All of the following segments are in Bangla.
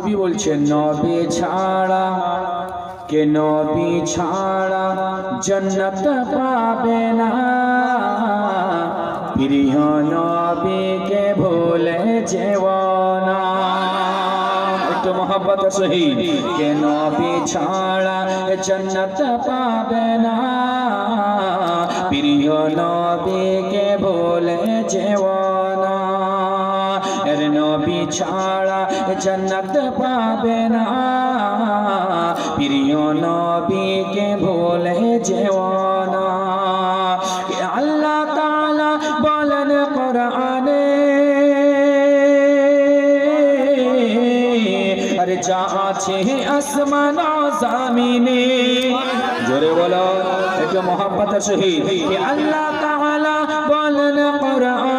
নবী বলছেন, নবী ছাড়া, কে নবী ছাড়া জন্নত পাবে না। প্রিয় নবীকে ভুলে যেও না। একটু মোহাম্মত শহীদ কে নবী ছাড়া জন্নত পাবে না। প্রিয় নবীকে ভুলে যেও ছাড়া জন্নত পাবে না। প্রিয় নবীকে ভুলে যেও না। আল্লাহ তাআলা বলেন কোরআনে? আরে যা আছে আসমান জামিনে। জোরে বলো, একটু মোহাম্মত শহীদ আল্লাহ তাআলা বলেন কোরআনে?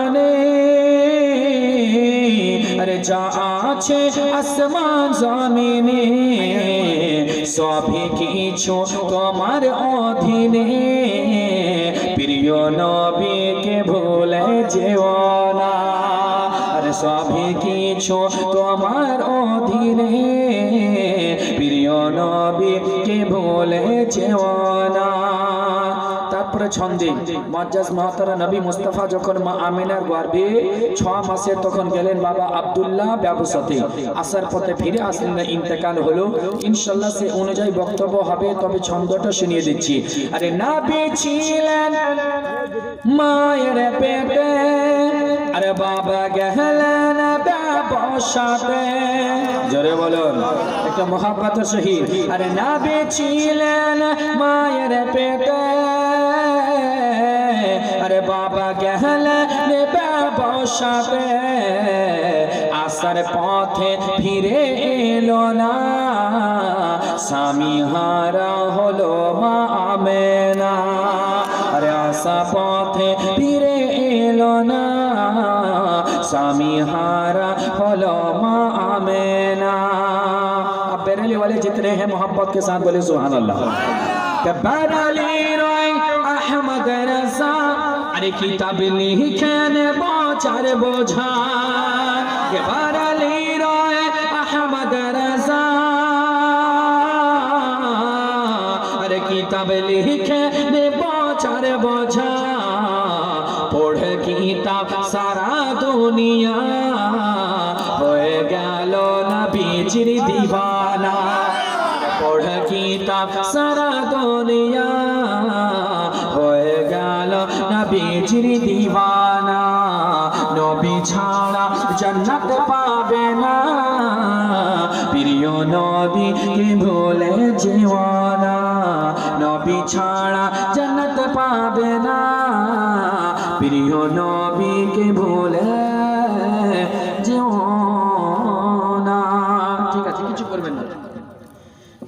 যা আছে আসমান জমিনে, সবই কিছু তোমার অধীনে। প্রিয় নবীকে ভুলে যেও না, আরে সবই কিছু তোমার অধীনে। প্রিয় নবীকে ভুলে যেও না। তারপরে ছন্দে মজ্জাজ মহাতারা নবী মুস্তাফা যখন মা আমিনার গর্ভে ছ মাসে তখন গেলেন বাবা আব্দুল্লাহ ব্যবসাতে। আসার পথে ফিরে আসলেন না, ইন্তেকাল হলো। ইনশাল্লাহ সে অনুযায়ী বক্তব্য হবে, তবে ছন্দটা শুনিয়ে দিচ্ছি। আরে না ছিলেন মায়ের পেটে, আরে বাবা গেলেন ব্যবসাতে জোরে বলুন, একটা মহাব্বত শহীদ। আরে না ছিলেন মায়ের পেটে। আরে বাবা গেলেন ব্যবসাতে আসার পথে ফিরে এলো না। স্বামী হারা হলো মা আমেনা। আরে আসা পথে ফিরে এলো না স্বামী হারা হলো মা आमेना अब बरेली वाले जितने हैं मोहब्बत के साथ बोले सुहान अल्लाह कि बरेली रोय अहमद रजा अरे किताब लिखेन बोचार बोझा कि बरेली रोय अहमद रजा अरे किताब लिखे ने बोचार बोझा কিতাব সারা দুনিয়া হয়ে গেল নবীজির দিবানা। পড়ে কিতাব সারা দুনিয়া হয়ে গেল নবীজির দিবানা। নবী ছাড়া জান্নাত পাবে না। প্রিয় নবী, কে ভুলে যেও নবী ছাড়া জান্নাত পাবে না। প্রিয় নবীকে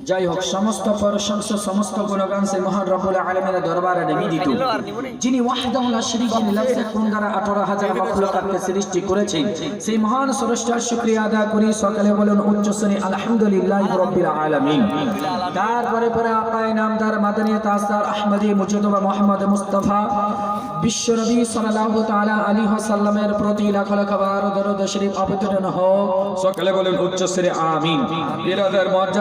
যাই হোক সমস্ত প্রশংসা, সমস্ত গুণগান সেই মহান রব্বুল আলমের দরবারে ওয়াহদাহুল শরীক যিনি দ্বারা 18000 মাখলুকাতকে সৃষ্টি করেছেন, সেই মহান স্রষ্টার শুকরিয়া আদা করি, সকালে বলুন উচ্চ শ্রেণি আলহামদুলিল্লাহ রাব্বিল আলামিন। তারপরে পরে আপায় নামদার মাদানী তাসার আহমদি মুজতবা মোহাম্মদ মুস্তাফা, বিশ্ব নবী সাল্লাল্লাহু তাআলা আলাইহি ওয়াসাল্লামের প্রতি লাখ লাখ বার দরুদ শরীফ অবতীর্ণ হোক। সকালে বলুন উচ্চ শ্রেণি আমিন। মুআজ্জাজ